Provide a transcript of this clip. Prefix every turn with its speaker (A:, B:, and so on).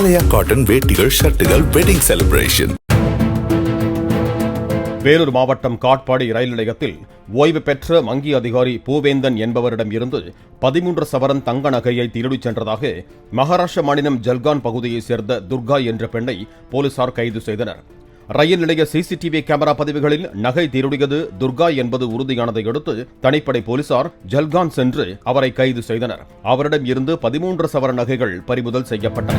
A: ஆலயா cotton வேட்டிகள் ஷர்ட்டுகள் wedding celebration
B: Vellore மாவட்டம் காட்பாடி ரயில் நிலையத்தில் ஓய்வு பெற்ற வங்கி அதிகாரி பூவேந்தன் என்பவரிடம் இருந்து பதிமூன்று சவரன் தங்க நகையை திருடிச் சென்றதாக மகாராஷ்டிர மாநிலம் ஜல்கான் பகுதியைச் சேர்ந்த துர்கா என்ற பெண்ணை போலீசார் கைது செய்தனர். ரயில் நிலைய சிசிடிவி கேமரா பதிவுகளில் நகை திருடியது துர்கா என்பது உறுதியானதை அடுத்து தனிப்படை போலீசார் ஜல்கான் சென்று அவரை கைது செய்தனர். அவரிடம் இருந்து பதிமூன்று சவர நகைகள் பறிமுதல் செய்யப்பட்டன.